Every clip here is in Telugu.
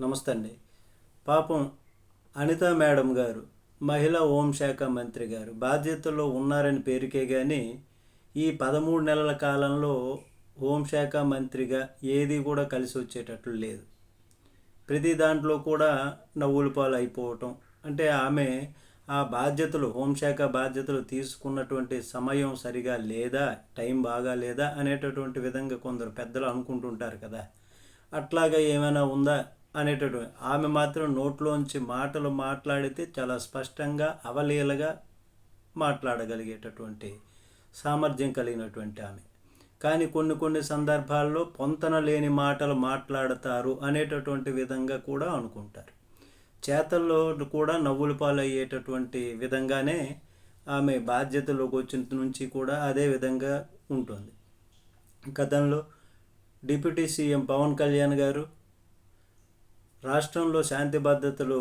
నమస్తే అండి పాపం అనిత మేడం గారు మహిళా హోంశాఖ మంత్రి గారు బాధ్యతల్లో ఉన్నారని పేరుకే కానీ ఈ పదమూడు నెలల కాలంలో హోంశాఖ మంత్రిగా ఏది కూడా కలిసి వచ్చేటట్లు లేదు. ప్రతి దాంట్లో కూడా నవ్వులు పాలు అయిపోవటం అంటే ఆమె ఆ బాధ్యతలు హోంశాఖ బాధ్యతలు తీసుకున్నటువంటి సమయం సరిగా లేదా టైం బాగా లేదా అనేటటువంటి విధంగా కొందరు పెద్దలు అనుకుంటుంటారు కదా. అట్లాగా ఏమైనా ఉందా? అనేటటువంటి ఆమె మాత్రం నోట్లోంచి మాటలు మాట్లాడితే చాలా స్పష్టంగా అవలీలగా మాట్లాడగలిగేటటువంటి సామర్థ్యం కలిగినటువంటి ఆమె. కానీ కొన్ని కొన్ని సందర్భాల్లో పొంతన లేని మాటలు మాట్లాడతారు అనేటటువంటి విధంగా కూడా అనుకుంటారు. చేతల్లో కూడా నవ్వుల పాలయ్యేటటువంటి విధంగానే ఆమె బాధ్యతలోకి వచ్చిన నుంచి కూడా అదే విధంగా ఉంటుంది. గతంలో డిప్యూటీ సీఎం పవన్ కళ్యాణ్ గారు రాష్ట్రంలో శాంతి భద్రతలు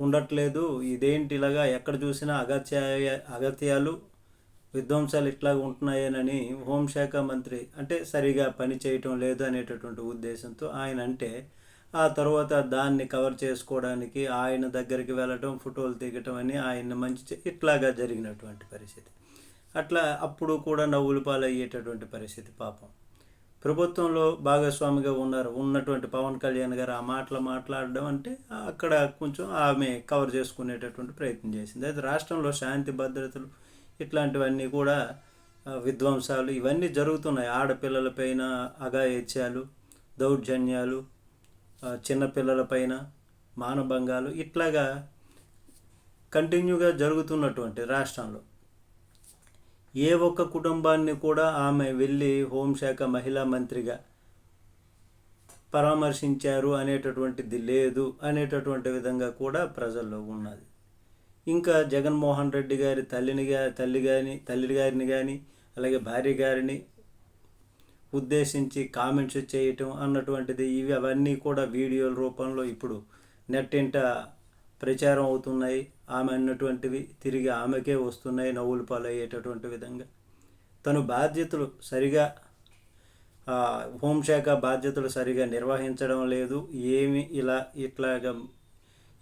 ఉండట్లేదు. ఇదేంటి ఇలాగా ఎక్కడ చూసినా అగత్య అగత్యాలు విధ్వంసాలు ఇట్లా ఉంటున్నాయనని హోంశాఖ మంత్రి అంటే సరిగా పని చేయటం లేదు అనేటటువంటి ఉద్దేశంతో ఆయన అంటే ఆ తర్వాత దాన్ని కవర్ చేసుకోవడానికి ఆయన దగ్గరికి వెళ్ళటం ఫోటోలు తీగటం అని ఆయన మంచి ఇట్లాగా జరిగినటువంటి పరిస్థితి. అట్లా అప్పుడు కూడా నవ్వులు పాలయ్యేటటువంటి పరిస్థితి పాపం. ప్రభుత్వంలో భాగస్వామిగా ఉన్నారు. ఉన్నటువంటి పవన్ కళ్యాణ్ గారు ఆ మాటలు మాట్లాడడం అంటే అక్కడ కొంచెం ఆమె కవర్ చేసుకునేటటువంటి ప్రయత్నం చేసింది. అయితే రాష్ట్రంలో శాంతి భద్రతలు ఇట్లాంటివన్నీ కూడా విధ్వంసాలు ఇవన్నీ జరుగుతున్నాయి. ఆడపిల్లలపైన అఘాయిత్యాలు దౌర్జన్యాలు చిన్నపిల్లలపైన మానభంగాలు ఇట్లాగా కంటిన్యూగా జరుగుతున్నటువంటి రాష్ట్రంలో. ఏ ఒక్క కుటుంబాన్ని కూడా ఆమె వెళ్ళి హోంశాఖ మహిళా మంత్రిగా పరామర్శించారు అనేటటువంటిది లేదు అనేటటువంటి విధంగా కూడా ప్రజల్లో ఉన్నది. ఇంకా జగన్మోహన్ రెడ్డి గారి తల్లిని గా తల్లి గారిని తల్లి గారిని కానీ అలాగే భార్య గారిని ఉద్దేశించి కామెంట్స్ చేయటం అన్నటువంటిది ఇవి అవన్నీ కూడా వీడియోల రూపంలో ఇప్పుడు నెట్టింట ప్రచారం అవుతున్నాయి. ఆమె అన్నటువంటివి తిరిగి ఆమెకే వస్తున్నాయి నవ్వులు పాలయ్యేటటువంటి విధంగా. తను బాధ్యతలు సరిగా హోంశాఖ బాధ్యతలు సరిగా నిర్వహించడం లేదు. ఏమి ఇలా ఇట్లాగా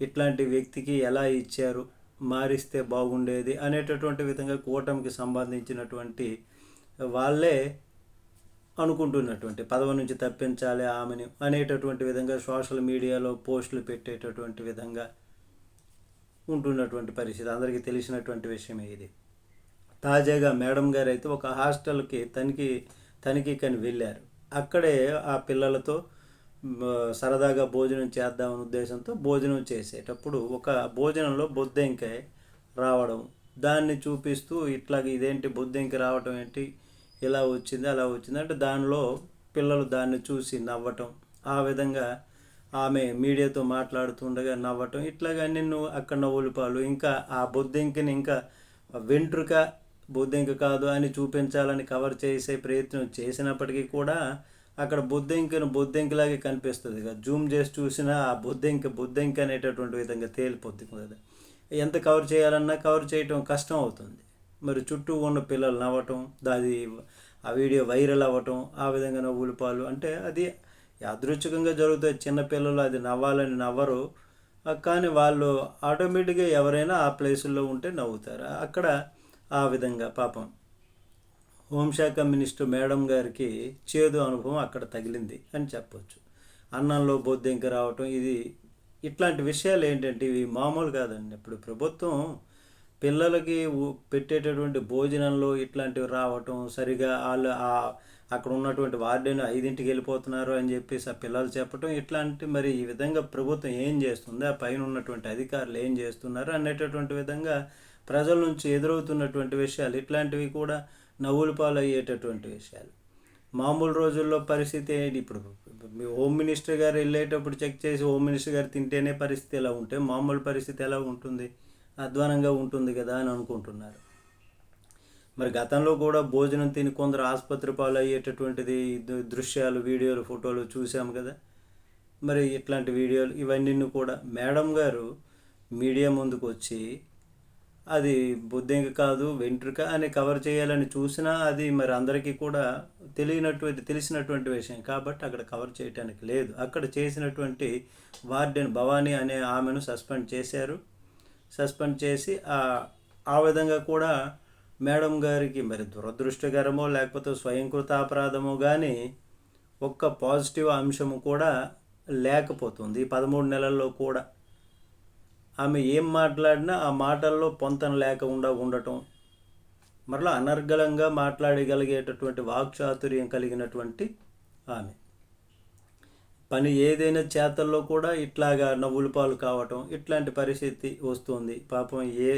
ఇట్లాంటి వ్యక్తికి ఎలా ఇచ్చారు మారిస్తే బాగుండేది అనేటటువంటి విధంగా కూటమికి సంబంధించినటువంటి వాళ్ళే అనుకుంటున్నటువంటి పదవి నుంచి తప్పించాలి ఆమెని అనేటటువంటి విధంగా సోషల్ మీడియాలో పోస్టులు పెట్టేటటువంటి విధంగా ఉంటున్నటువంటి పరిస్థితి అందరికీ తెలిసినటువంటి విషయమే ఇది. తాజాగా మేడం గారు అయితే ఒక హాస్టల్కి తనిఖీ తనిఖీ కని వెళ్ళారు. అక్కడే ఆ పిల్లలతో సరదాగా భోజనం చేద్దామనే ఉద్దేశంతో భోజనం చేసేటప్పుడు ఒక భోజనంలో బొద్దెంకాయ రావడం దాన్ని చూపిస్తూ ఇట్లాగ ఇదేంటి బొద్దెంకి రావటం ఏంటి ఇలా వచ్చింది అలా వచ్చింది అంటే దానిలో పిల్లలు దాన్ని చూసి నవ్వటం ఆ విధంగా ఆమె మీడియాతో మాట్లాడుతుండగా నవ్వటం ఇట్లాగా నిన్ను అక్కడ నవ్వులుపాలు. ఇంకా ఆ బొద్దింకని ఇంకా వెంట్రుక బొద్దింక కాదు అని చూపించాలని కవర్ చేసే ప్రయత్నం చేసినప్పటికీ కూడా అక్కడ బొద్దింకను బొద్దెంకలాగే కనిపిస్తుంది కదా. జూమ్ చేసి చూసినా ఆ బొద్దెంక బొద్దింక అనేటటువంటి విధంగా తేలిపోద్ది కదా. ఎంత కవర్ చేయాలన్నా కవర్ చేయటం కష్టం అవుతుంది. మరి చుట్టూ ఉన్న పిల్లలు నవ్వటం దాది ఆ వీడియో వైరల్ అవ్వటం ఆ విధంగా నవ్వులు పాలు అంటే అది యాదృచ్ఛికంగా జరుగుతాయి. చిన్నపిల్లలు అది నవ్వాలని నవ్వరు. కానీ వాళ్ళు ఆటోమేటిక్గా ఎవరైనా ఆ ప్లేసుల్లో ఉంటే నవ్వుతారు. అక్కడ ఆ విధంగా పాపం హోంశాఖ మినిస్టర్ మేడం గారికి చేదు అనుభవం అక్కడ తగిలింది అని చెప్పొచ్చు. అన్నంలో బొద్దింక రావటం ఇది ఇట్లాంటి విషయాలు ఏంటంటే ఇవి మామూలు కాదండి. ఇప్పుడు ప్రభుత్వం పిల్లలకి పెట్టేటటువంటి భోజనంలో ఇట్లాంటివి రావటం సరిగా వాళ్ళు ఆ అక్కడ ఉన్నటువంటి వార్డెన్ ఐదింటికి వెళ్ళిపోతున్నారు అని చెప్పేసి ఆ పిల్లలు చెప్పటం ఇట్లాంటి మరి ఈ విధంగా ప్రభుత్వం ఏం చేస్తుంది? ఆ పైన ఉన్నటువంటి అధికారులు ఏం చేస్తున్నారు? అనేటటువంటి విధంగా ప్రజల నుంచి ఎదురవుతున్నటువంటి విషయాలు ఇట్లాంటివి కూడా నవ్వుల పాలు అయ్యేటటువంటి విషయాలు. మామూలు రోజుల్లో పరిస్థితి ఏంటి? ఇప్పుడు మీ హోమ్ మినిస్టర్ గారు వెళ్ళేటప్పుడు చెక్ చేసి హోమ్ మినిస్టర్ గారు తింటేనే పరిస్థితి ఎలా ఉంటే మామూలు పరిస్థితి ఎలా ఉంటుంది? అధ్వానంగా ఉంటుంది కదా అని అనుకుంటున్నారు. మరి గతంలో కూడా భోజనం తిని కొందరు ఆసుపత్రి పాలు అయ్యేటటువంటిది దృశ్యాలు వీడియోలు ఫోటోలు చూసాము కదా. మరి ఇట్లాంటి వీడియోలు ఇవన్నీ కూడా మేడం గారు మీడియా ముందుకు వచ్చి అది బుద్ధింక కాదు వెంట్రుక అని కవర్ చేయాలని చూసినా అది మరి అందరికీ కూడా తెలియనటువంటి తెలిసినటువంటి విషయం. కాబట్టి అక్కడ కవర్ చేయటానికి లేదు. అక్కడ చేసినటువంటి వార్డెన్ భవానీ అనే ఆమెను సస్పెండ్ చేశారు. సస్పెండ్ చేసి ఆ విధంగా కూడా మేడం గారికి మరి దురదృష్టకరమో లేకపోతే స్వయంకృత అపరాధమో కానీ ఒక్క పాజిటివ్ అంశము కూడా లేకపోతుంది. ఈ పదమూడు నెలల్లో కూడా ఆమె ఏం మాట్లాడినా ఆ మాటల్లో పొంతన లేకుండా ఉండటం మరలా అనర్గళంగా మాట్లాడగలిగేటటువంటి వాక్చాతుర్యం కలిగినటువంటి ఆమె. పని ఏదైనా చేతల్లో కూడా ఇట్లాగా నవ్వులు పాలు కావటం ఇట్లాంటి పరిస్థితి వస్తుంది. పాపం ఏ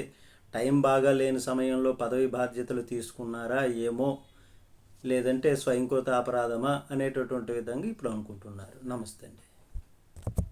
టైం బాగా లేని సమయంలో పదవి బాధ్యతలు తీసుకున్నారా ఏమో లేదంటే స్వయంకృత అపరాధమా అనేటటువంటి విధంగా ఇప్పుడు అనుకుంటున్నారు. నమస్తే అండి.